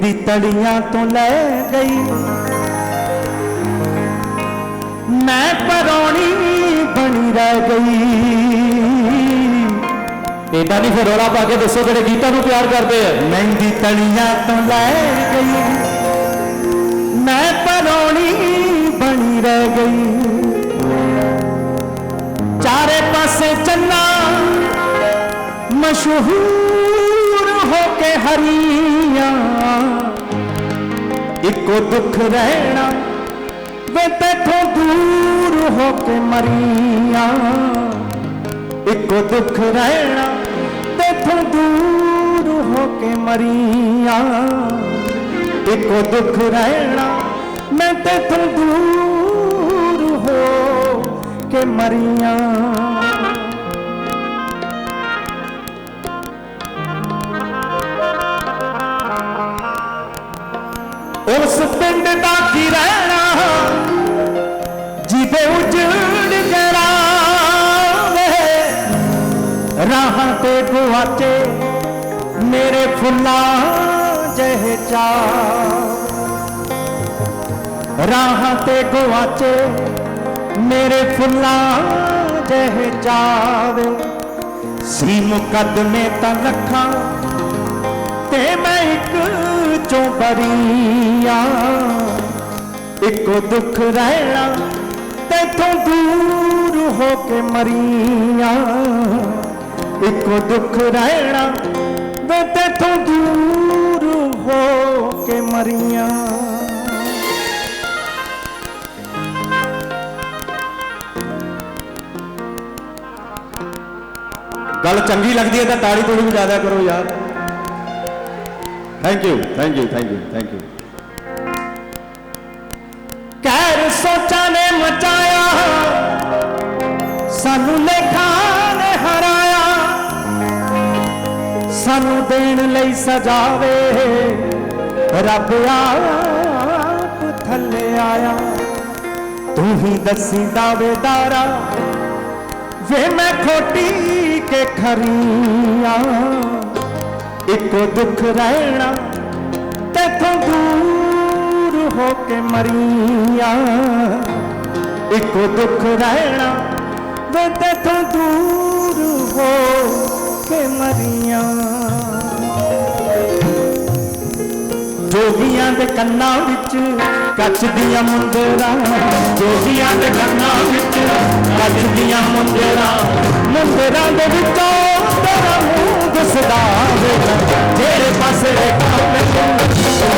ਮਹਿੰਦੀ ਤੜੀਆਂ ਤੋਂ ਲੈ ਗਈ ਮੈਂ ਪਰੌਣੀ ਬਣੀ ਰਹਿ ਗਈ ਇਦਾਂ ਨਹੀਂ ਫਿਰ ਰੌਲਾ ਪਾ ਕੇ ਦੱਸੋ ਜਿਹੜੇ ਗੀਤਾਂ ਨੂੰ ਪਿਆਰ ਕਰਦੇ ਆ ਮਹਿੰਦੀ ਤੜੀਆਂ ਤੋਂ ਲੈ ਗਈ ਮੈਂ ਪਰੌਣੀ ਬਣੀ ਰਹਿ ਗਈ ਚਾਰੇ ਪਾਸੇ ਚੱਲਾ ਮਸ਼ਹੂਰ ਹੋ ਕੇ ਹਰੀਆਂ ਇੱਕੋ ਦੁੱਖ ਰਹਿਣਾ ਵੇ ਤੇਥੋਂ ਦੂਰ ਹੋ ਕੇ ਮਰੀਆਂ। ਇੱਕੋ ਦੁੱਖ ਰਹਿਣਾ ਤੇਥੋਂ ਦੂਰ ਹੋ ਕੇ ਮਰੀਆਂ। ਇੱਕੋ ਦੁੱਖ ਰਹਿਣਾ ਮੈਂ ਤੇਥੋਂ ਦੂਰ ਹੋ ਕੇ ਮਰੀਆਂ। ਉਸ ਪਿੰਡ ਦਾ ਕੀ ਰਹਿਣਾ? ਜਿਹਦੇ ਉਜੜ ਗਰਾਵੇ ਰਾਹਾਂ ਤੇ ਗੁਆਚੇ ਮੇਰੇ ਫੁੱਲਾਂ ਜਿਹੇ ਚਾ ਰਾਹਾਂ ਤੇ ਗੁਆਚੇ ਮੇਰੇ ਫੁੱਲਾਂ ਜਿਹੇ ਚਾਵੇ ਸੀ ਮੁਕੱਦਮੇ ਤਾਂ ਲੱਖਾਂ ਤੇ ਮੈਂ ਇੱਕ ਚੋਂ ਬਰੀਆ ਇੱਕੋ ਦੁੱਖ ਰਹਿਣਾ ਤੇਥੋਂ ਦੂਰ ਹੋ ਕੇ ਮਰੀਆਂ। ਇੱਕੋ ਦੁੱਖ ਰਹਿਣਾ ਵੇ ਤੇਥੋਂ ਦੂਰ ਹੋ ਕੇ ਮਰੀਆਂ। ਗੱਲ ਚੰਗੀ ਲੱਗਦੀ ਹੈ ਤਾਂ ਤਾੜੀ ਤੋੜੀ ਵਜਾ ਦਿਆ ਕਰੋ ਯਾਰ। thank you thank you thank you thank you ਕਹਿਰ ਸੋਚਾਂ ਨੇ ਮਚਾਇਆ ਸਾਨੂੰ ਲੇਖਾਂ ਨੇ ਹਰਾਇਆ ਸਾਨੂੰ ਦੇਣ ਲਈ ਸਜਾਵੇ ਰੱਬ ਆਪ ਥੱਲੇ ਆਇਆ ਤੂੰ ਹੀ ਦੱਸੀ ਦਾਵੇਦਾਰਾ ਵੇ ਮੈਂ ਖੋਟੀ ਕੇ ਖਰੀਆਂ ਇੱਕੋ ਦੁੱਖ ਰਹਿਣਾ ਤੇਥੋਂ ਦੂਰ ਹੋ ਕੇ ਮਰੀਆਂ। ਇੱਕੋ ਦੁੱਖ ਰਹਿਣਾ ਵੇ ਤੇਥੋਂ ਦੂਰ ਹੋ ਕੇ ਮਰੀਆਂ। ਜੋਗੀਆਂ ਦੇ ਕੰਨਾਂ ਵਿੱਚ ਕੱਚ ਦੀਆਂ ਮੁੰਦਰਾਂ। ਜੋਗੀਆਂ ਦੇ ਕੰਨਾਂ ਵਿੱਚ ਕੱਚ ਦੀਆਂ ਮੁੰਦਰਾਂ। ਮੁੰਦਰਾਂ ਦੇ ਵਿੱਚੋਂ ਤੇਰਾ ਮੂੰਹ ਦਿਸਦਾ ਵੇ ਜਿਹੜੇ ਪਾਸੇ ਵੇਖਾਂ ਮੈਨੂੰ ਤੂੰ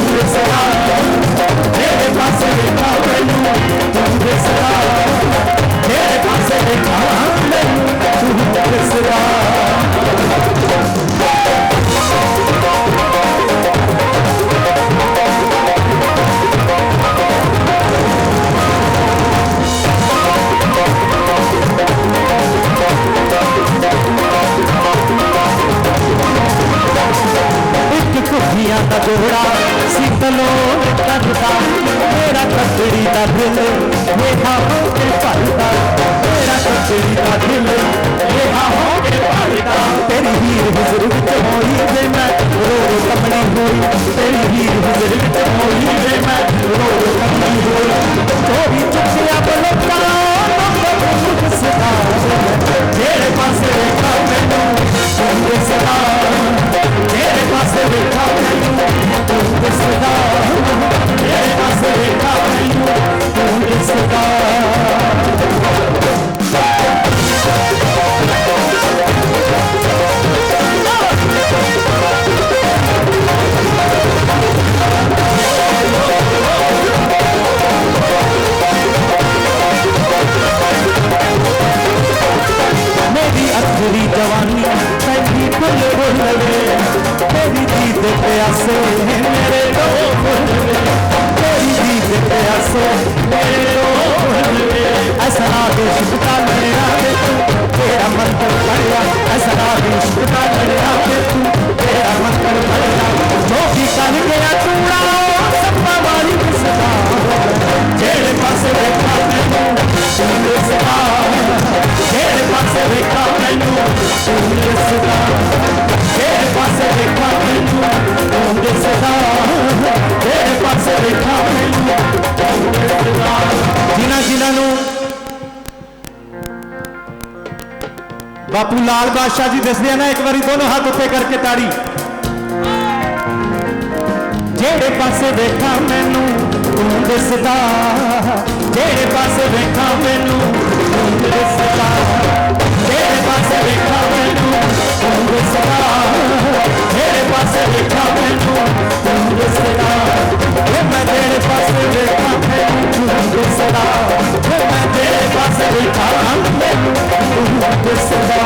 ਮੇਹਾ ਹੋ ਕੇ ਭਰਦਾ ਮੇਰਾ ਕੱਟੜੀ ਦਾ ਦਿਲ ਮੇਹਾ ਹੋ ਕੇ ਭਰਦਾ ਤੇਰੀ ਹੀਰ ਹੁਜ਼ਰ ਵਿੱਚ ਹੋਈ ਜੇ ਮੈਂ ਰੋ ਰੋ ਕਮਣੀ ਹੋਈ, ਤੇਰੀ ਹੀਰ ਹੁਜ਼ਰ ਪਿਆਸੇ, ਮੇਰੇ ਦੋ ਫੁੱਲ ਵੇ ਤੇਰੀ ਜੀਤ ਦੇ ਪਿਆਸੇ, ਮੇਰੇ ਦੋ ਫੁੱਲ ਦੇ ਸ਼ੁਕਤਾ ਲੜਿਆ ਵੇ ਤੂੰ ਤੇਰਾ ਮੰਤਰ ਪੜਿਆ ਅਸਨਾ ਦੇ ਸ਼ੁਕਤਾ ਲੜਿਆ ਵੇ ਤੂੰ ਤੇਰਾ ਮੰਤਰ ਪੜਿਆ ਜੋ ਕਰ ਗਿਆ ਤੂੜਾ ਸੱਪਾ ਵਾਲੀ ਕਿਸਦਾ ਜਿਹੜੇ ਪਾਸੇ ਵੇਖਾ ਮੈਨੂੰ ਤੂੰ ਸਦਾ ਜਿਹੜੇ ਪਾਸੇ ਵੇਖਾ ਮੈਨੂੰ ਤੂੰ ਸਦਾ ਤੇਰੇ ਪਾਸੇ ਬੈਠਾ ਜਿਨ੍ਹਾਂ ਜਿਨ੍ਹਾਂ ਨੂੰ ਬਾਪੂ ਲਾਲ ਬਾਦਸ਼ਾਹ ਜੀ ਦੱਸਦੇ ਆ ਨਾ, ਇੱਕ ਵਾਰੀ ਦੋਨੋਂ ਹੱਥ ਉੱਤੇ ਕਰਕੇ ਤਾੜੀ। ਜਿਹੜੇ ਪਾਸੇ ਬੈਠਾ ਮੈਨੂੰ ਪਾਸੇ ਬੈਠਾ ਮੈਨੂੰ Você